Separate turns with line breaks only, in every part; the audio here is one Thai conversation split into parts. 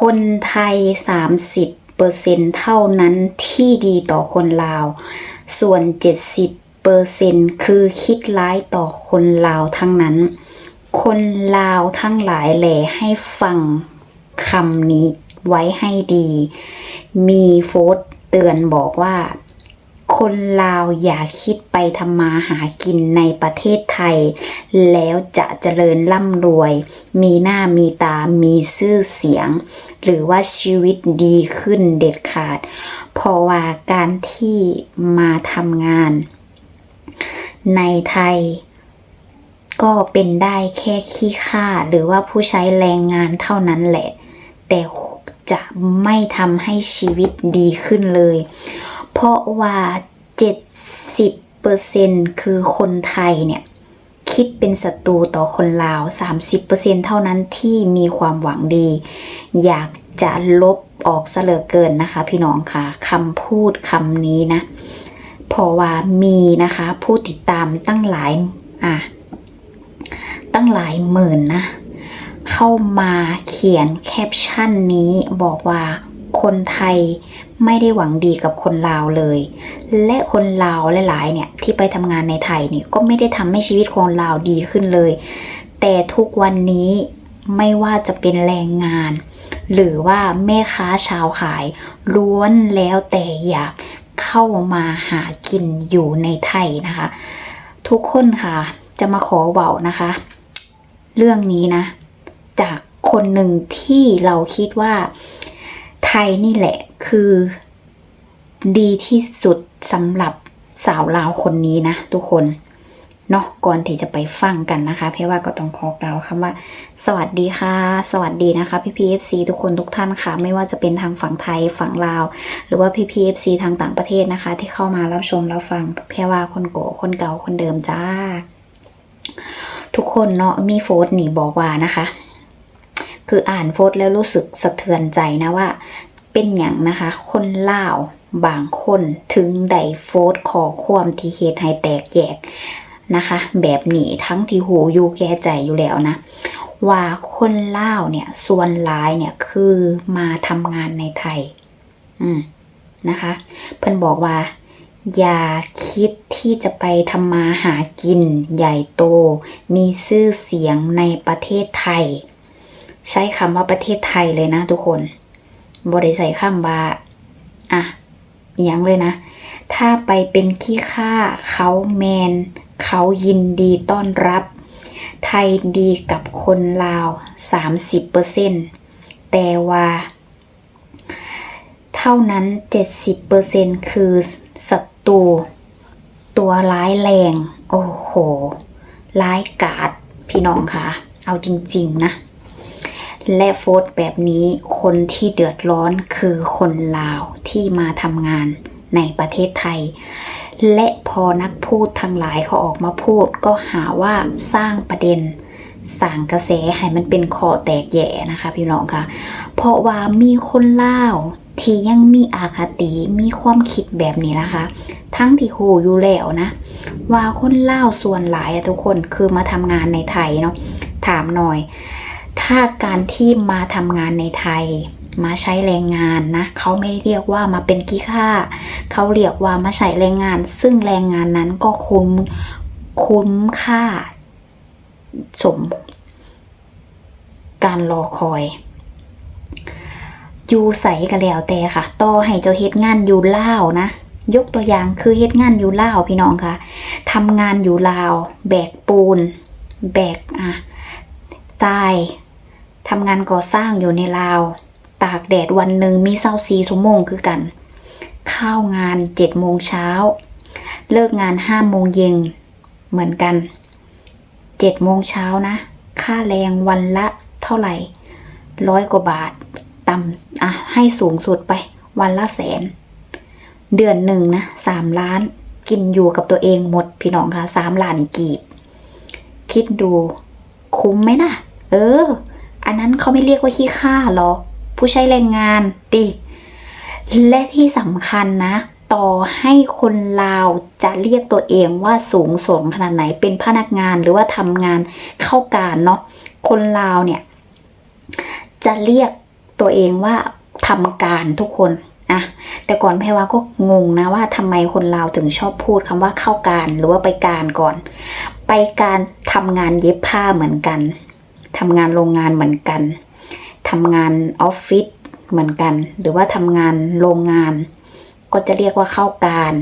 คนไทย 30เปอร์เซ็นเท่านั้นที่ดีต่อคนลาว ส่วน 70เปอร์เซ็นคือคิดร้ายต่อคนลาวทั้งนั้น คนลาวทั้งหลายแหล่ให้ฟังคำนี้ไว้ให้ดี มีโฟสต์เตือนบอกว่า คนลาวอย่าคิดไปทำมาหากินในประเทศไทย แล้วจะเจริญร่ำรวย มีหน้ามีตามีชื่อเสียง หรือว่าชีวิตดีขึ้นเด็ดขาด เพราะว่าการที่มาทำงาน ในไทยก็เป็นได้แค่ขี้ข้าหรือว่าผู้ใช้แรงงานเท่านั้นแหละ แต่จะไม่ทำให้ชีวิตดีขึ้นเลย เพราะว่า 70%คือคนไทยเนี่ย คิดเป็นศัตรูต่อคนลาว 30%เท่านั้นที่มีความหวังดี อยากจะลบออกเหลือเกินนะคะ พี่น้องค่ะคำพูดคำนี้นะเพราะว่ามีนะคะ ผู้ติดตามตั้งหลายอะตั้งหลายหมื่นนะ เข้ามาเขียนแคปชั่นนี้บอกว่าคนไทย ไม่ได้หวังดีกับคนลาวเลย และคนลาวหลายๆเนี่ยที่ไปทำงานในไทยเนี่ยก็ไม่ได้ทำให้ชีวิตคนลาวดีขึ้นเลย แต่ทุกวันนี้ไม่ว่าจะเป็นแรงงาน หรือว่าแม่ค้าชาวขาย ล้วนแล้วแต่อยากเข้ามาหากินอยู่ในไทยนะคะ ทุกคนค่ะจะมาขอเบานะคะ เรื่องนี้นะ จากคนหนึ่งที่เราคิดว่า ไทยนี่แหละคือ ดีที่สุดสำหรับสาวลาวคนนี้นะทุกคนเนาะก่อนที่จะไปฟังกันนะคะเพราะว่าก็ต้องขอกล่าวคำว่า สวัสดีค่ะ สวัสดีนะคะพี่พีเอฟซีทุกคนทุกท่านค่ะ ไม่ว่าจะเป็นทางฝั่งไทยฝั่งลาว หรือว่าพี่พีเอฟซีทางต่างประเทศนะคะ ที่เข้ามารับชมรับฟังเพรว่าคนโกคนเก่าคนเดิมจ้า ทุกคนเนาะมีโฟสต์นี่บอกว่านะคะ คืออ่านโพสต์แล้วรู้สึกสะเทือนใจนะว่า เป็นอย่างนะคะ คนเล่าวบางคนถึงได้โฟสขอความที่เหตุให้แตกแยกนะคะ แบบนี้ทั้งที่หูอยู่แก่ใจอยู่แล้วนะ ว่าคนเล่าวเนี่ยส่วนร้ายเนี่ยคือมาทำงานในไทย อืมนะคะ เพิ่นบอกว่า อย่าคิดที่จะไปทำมาหากินใหญ่โต มีชื่อเสียงในประเทศไทย ใช้คำว่าประเทศไทยเลยนะทุกคนบริใส่คำว่าอะยังเลยนะ ถ้าไปเป็นขี้ข้าเขาแมน เขายินดีต้อนรับ ไทยดีกับคนลาว 30%แต่ว่า เท่านั้น 70%คือศัตรูตัวร้ายแรง โอ้โห ร้ายกาจพี่น้องคะ เอาจริง ๆ นะ และโฟสต์แบบนี้คนที่เดือดร้อนคือคนลาวที่มาทำงานในประเทศไทย และพอนักพูดทั้งหลายเขาออกมาพูดก็หาว่าสร้างประเด็นสร้างกระแสให้มันเป็นคอแตกแย่นะคะพี่น้องค่ะ เพราะว่ามีคนลาวที่ยังมีอาคติมีความคิดแบบนี้นะคะ ทั้งที่หูอยู่แล้วนะ ว่าคนลาวส่วนหลายทุกคนคือมาทำงานในไทยเนาะถามหน่อย ถ้าการที่มาทำงานในไทย มาใช้แรงงานนะเขาไม่เรียกว่ามาเป็นกี้ค่าเขาเรียกว่ามาใช้แรงงาน ซึ่งแรงงานนั้นก็คุ้มคุ้มค่า สม การรอคอยอยู่ใสกันแล้วแต่ค่ะ ต่อให้เจ้าเฮ็ดงานอยู่ลาวนะ ยกตัวอย่างคือเฮ็ดงานอยู่ลาวพี่น้องค่ะทำงานอยู่ลาว แบกปูน แบกอะทราย ทำงานก่อสร้างอยู่ในลาว ตากแดดวันหนึ่งมีเศร้าซีชั่วโมงคือกัน เข้างานเจ็ดโมงเช้า เลิกงานห้าโมงเย็นเหมือนกันเจ็ดโมงเช้านะ ค่าแรงวันละเท่าไหร่ร้อยกว่าบาทต่ำอะให้สูงสุดไป วันละแสน เดือนหนึ่งนะสามล้าน กินอยู่กับตัวเองหมดพี่น้องคะสามล้านกีบ คิดดูคุ้มไหมนะเออ อันนั้นเขาไม่เรียกว่าขี้ข้าหรอกผู้ใช้แรงงานติและที่สำคัญนะ ต่อให้คนลาวจะเรียกตัวเองว่าสูงส่งขนาดไหนเป็นพนักงานหรือว่าทำงานเข้าการเนาะคนลาวเนี่ย จะเรียกตัวเองว่าทำการทุกคนอะแต่ก่อนแพรวาก็งงนะว่าทำไมคนลาวถึงชอบพูดคำว่าเข้าการหรือว่าไปการก่อน ไปการทำงานเย็บผ้าเหมือนกัน ทำงานโรงงานเหมือนกันทำงานออฟฟิศเหมือนกัน หรือว่าทำงานโรงงาน ก็จะเรียกว่าเข้าการ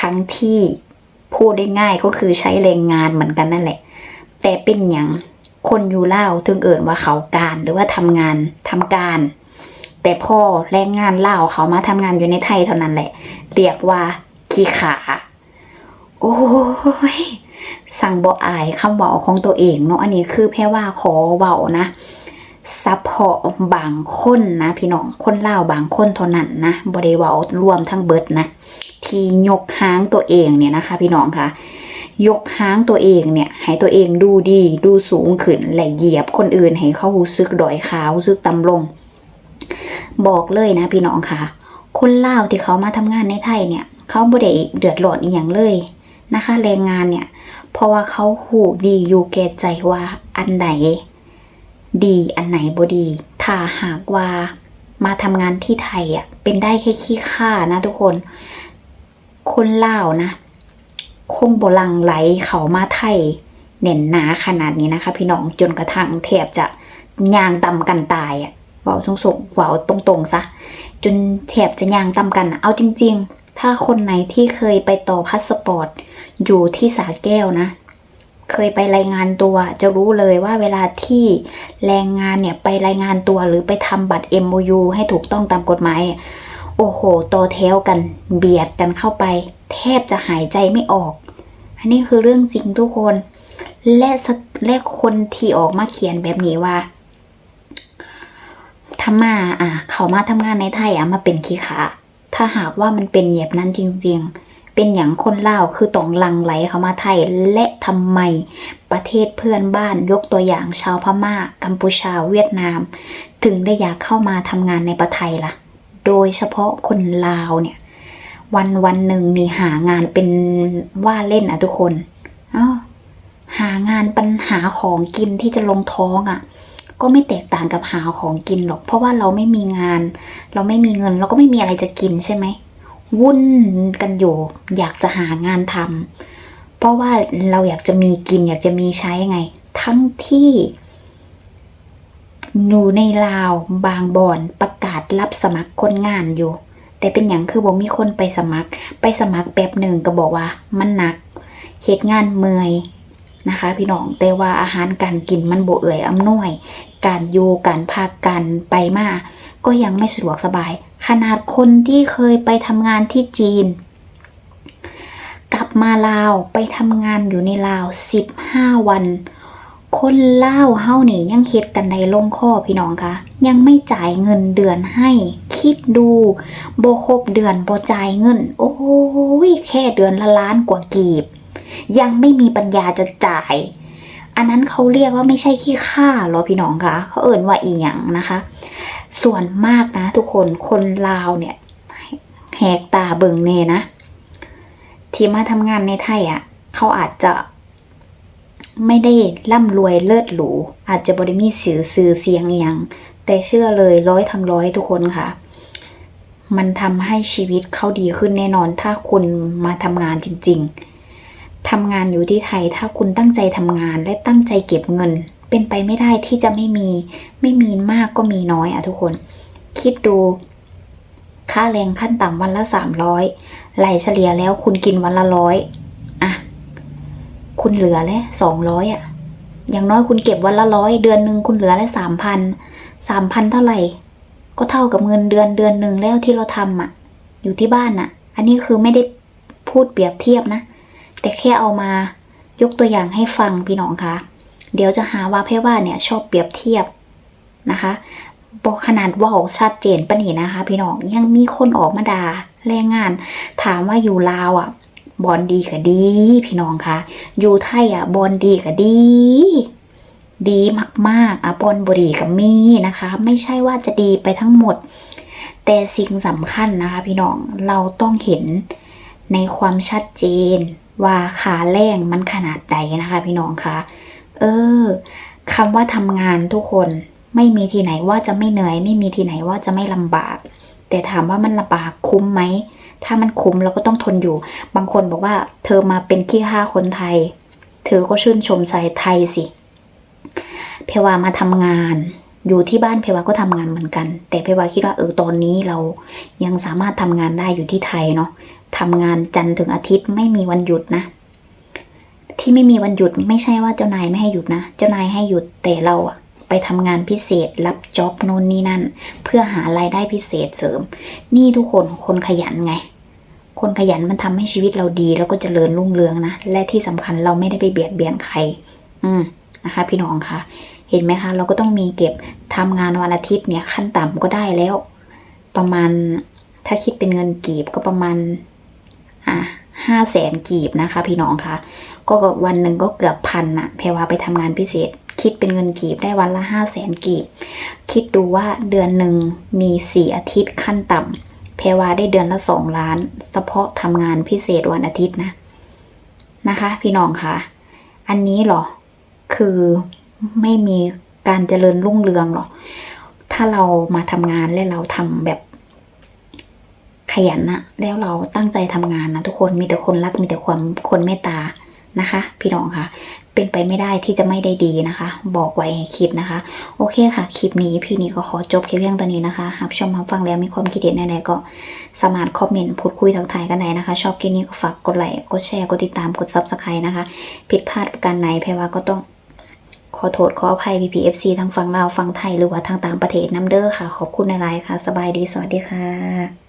ทั้งที่พูดได้ง่ายก็คือใช้แรงงานเหมือนกันนั่นแหละ แต่เป็นอย่างคนอยู่เล่าถึงเอ่นว่าเขาการหรือว่าทำงานทำการ แต่พ่อแรงงานเล่าเขามาทำงานอยู่ในไทยเท่านั้นแหละ เรียกว่าขี้ขา โอ้ย สั่งบออายคำเว้าของตัวเองเนาะอันนี้คือแพ่ว่าขอเว้านะซัพพอร์ตบางคนนะ พี่น้องคนเล่าบางคนเท่านั้นนะบริวารวมทั้งเบิดนะ ที่ยกหางตัวเองเนี่ยนะคะ พี่น้องคะยกหางตัวเองเนี่ยให้ตัวเองดูดีดูสูงขึ้นและเหยียบคนอื่นให้เขารู้สึกดอยขาวรู้สึกต่ำลง บอกเลยนะ พี่น้องค่ะคนลาที่เขามาทำงานในไทยเนี่ย เขาบ่ได้เดือดร้อนอีหยังเลยนะคะ แรงงานเนี่ย เพราะว่าเขาหูดีอยู่แก่ใจว่าอันไหน ดีอันไหนบดี ถ้าหากว่ามาทำงานที่ไทยอะเป็นได้แค่ขี้ข้านะทุกคน คนลานะ คงบลังไหลเขามาไทยเน่นหนาขนาดนี้นะคะ พี่น้องจนกระทั่งแทบจะยางตำกันตายอะเว้าสงๆเว้าตรงๆซะจนแทบจะยางตำกันเอาจริง ๆ ถ้าคนไหนที่เคยไปต่อพาสปอร์ตอยู่ที่สาแก้วนะ เคยไปรายงานตัว จะรู้เลยว่าเวลาที่แรงงานเนี่ยไปรายงานตัวหรือไปทำบัตร MOU ให้ถูกต้องตามกฎหมายเนี่ยโอ้โหต่อแถวกันเบียดกันเข้าไป แทบจะหายใจไม่ออก อันนี้คือเรื่องจริงทุกคน และและคนที่ออกมาเขียนแบบนี้ว่าถ้ามาอะเขามาทำงานในไทยอะมาเป็นขี้ขา ถ้าหากว่ามันเป็นแบบนั้นจริง ๆ เป็นอย่างคนลาวคือต้องลังไหลเข้ามาไทยและทำไมประเทศเพื่อนบ้านยกตัวอย่างชาวพม่า กัมพูชาเวียดนาม ถึงได้อยากเข้ามาทำงานในประเทศไทยล่ะ โดยเฉพาะคนลาวเนี่ย วันวันหนึ่งนี่หางานเป็นว่าเล่นอะทุกคนอ้าหางานปัญหาของกินที่จะลงท้องอะ ก็ไม่แตกต่างกับหาของกินหรอก เพราะว่าเราไม่มีงาน เราไม่มีเงิน เราก็ไม่มีอะไรจะกินใช่ไหมวุ่นกันอยู่ อยากจะหางานทำเพราะว่าเราอยากจะมีกิน อยากจะมีใช้ไง ทั้งที่อยู่ในลาวบางบ่อนประกาศรับสมัครคนงานอยู่ แต่เป็นอย่างคือบ่มีคนไปสมัคร ไปสมัครแป๊บหนึ่งก็บอกว่า มันหนักเหตุงานเมื่อยนะคะ พี่น้องแต่ว่าอาหารการกินมันบ่เอื่อยอำนวย การอยู่การพักการไปมาก็ยังไม่สะดวกสบาย ขนาดคนที่เคยไปทำงานที่จีน กลับมาลาวไปทำงานอยู่ในลาว 15 วัน คนเล่าเฮานี่ยังเฮ็ดกันในลงคอพี่น้องคะยังไม่จ่ายเงินเดือนให้คิดดูโบครบเดือนโบจ่ายเงิน โอ้ยแค่เดือนละล้านกว่ากีบ ยังไม่มีปัญญาจะจ่าย อันนั้นเขาเรียกว่าไม่ใช่ขี้ข้าหรอพี่น้องคะเขาเอ่นว่าอีหยังนะคะ ส่วนมากนะทุกคนคนลาวเนี่ยแหกตาเบิ่งเน่นะ ที่มาทำงานในไทยอะ่ะ เขาอาจจะไม่ได้ร่ำรวยเลิศหรูอาจจะบริมีสื่อสื่อเสียงอย่าง แต่เชื่อเลยร้อยทั้งร้อยทุกคนค่ะ มันทำให้ชีวิตเขาดีขึ้นแน่นอนถ้าคุณมาทำงานจริง ๆ ทำงานอยู่ที่ไทยถ้าคุณตั้งใจทำงานและตั้งใจเก็บเงิน เป็นไปไม่ได้ที่จะไม่มีไม่มีมากก็มีน้อยอะทุกคน คิดดู ค่าแรงขั้นต่ำวันละสามร้อยไหลเฉลี่ยแล้วคุณกินวันละร้อยอะคุณเหลือแล้วสองร้อยอะอย่างน้อยคุณเก็บวันละร้อยเดือนหนึ่งคุณเหลือแล้วสามพันสามพันเท่าไหร่ ก็เท่ากับเงินเดือนเดือนหนึ่งแล้วที่เราทำอะอยู่ที่บ้านอะอันนี้คือไม่ได้พูดเปรียบเทียบนะ แต่แค่เอามายกตัวอย่างให้ฟังพี่น้องคะเดี๋ยวจะหาว่าเพ่ว่าเนี่ยชอบเปรียบเทียบนะคะบอกขนาดว่าชัดเจนปะนี่นะคะ พี่น้องยังมีคนออกมาด่าแรงงาน ถามว่าอยู่ลาวอะบอลดีกับดี พี่น้องคะอยู่ไทยอะบอลดีกับดี ดีมากๆอะบอลบดีกับมีนะคะ ไม่ใช่ว่าจะดีไปทั้งหมด แต่สิ่งสำคัญนะคะ พี่น้องเราต้องเห็นในความชัดเจน ว่าขาแรงมันขนาดใดนะคะ พี่น้องคะเออคำว่าทำงานทุกคนไม่มีที่ไหนว่าจะไม่เหนื่อย ไม่มีที่ไหนว่าจะไม่ลำบาก แต่ถามว่ามันลำบากคุ้มไหมถ้ามันคุ้มเราก็ต้องทนอยู่ บางคนบอกว่า เธอมาเป็นขี้ข้าคนไทย เธอก็ชื่นชมชายไทยสิ เพวามาทำงาน อยู่ที่บ้านเพวาก็ทำงานเหมือนกัน แต่เพวาคิดว่าเออตอนนี้เรายังสามารถทำงานได้อยู่ที่ไทยเนาะทำงานจันทร์ถึงอาทิตย์ไม่มีวันหยุดนะ ที่ไม่มีวันหยุดไม่ใช่ว่าเจ้านายไม่ให้หยุดนะ เจ้านายให้หยุดแต่เราอะไปทำงานพิเศษรับจ็อบโน่นนี่นั่น เพื่อหารายได้พิเศษเสริม นี่ทุกคนคนขยันไง คนขยันมันทำให้ชีวิตเราดีแล้วก็เจริญรุ่งเรืองนะ และที่สำคัญเราไม่ได้ไปเบียดเบียนใคร อืม นะคะพี่น้องคะเห็นไหมคะ เราก็ต้องมีเก็บทำงานวันอาทิตย์เนี่ยขั้นต่ำก็ได้แล้ว ประมาณถ้าคิดเป็นเงินกีบก็ประมาณอะห้าแสนกีบนะคะ พี่น้องคะก็วันหนึ่งก็เกือบพันอะแพรว่าไปทำงานพิเศษ คิดเป็นเงินกีบได้วันละห้าแสนกีบ คิดดูว่าเดือนหนึ่งมีสี่อาทิตย์ขั้นต่ำแพรว่าได้เดือนละสองล้าน เฉพาะทำงานพิเศษวันอาทิตย์นะนะคะ พี่น้องคะอันนี้หรอ คือไม่มีการเจริญรุ่งเรืองหรอก ถ้าเรามาทำงานและเราทำแบบขยันนะแล้วเราตั้งใจทำงานนะทุกคนมีแต่คนรักมีแต่ความคนเมตตานะคะ พี่น้องค่ะ เป็นไปไม่ได้ที่จะไม่ได้ดีนะคะ บอกไว้ให้คิดนะคะ โอเคค่ะ คลิปนี้พี่นี้ก็ขอจบแค่เพียงตัวนี้นะคะ หากชมรับฟังแล้วมีความคิดเห็นใดๆก็สามารถคอมเมนต์พูดคุยทักทายกันได้นะคะ ชอบคลิปนี้ก็ฝากกดไลค์กดแชร์กดติดตามกดซับสไครต์นะคะ ผิดพลาดประการไหนแพรว่าก็ต้อง อโทษขออภัย PPFC ทั้งฝั่งลาวฝั่งไทยหรือว่าทางต่างประเทศน้ำเด้อค่ะ ขอบคุณในไลน์ค่ะ สบายดีสวัสดีค่ะ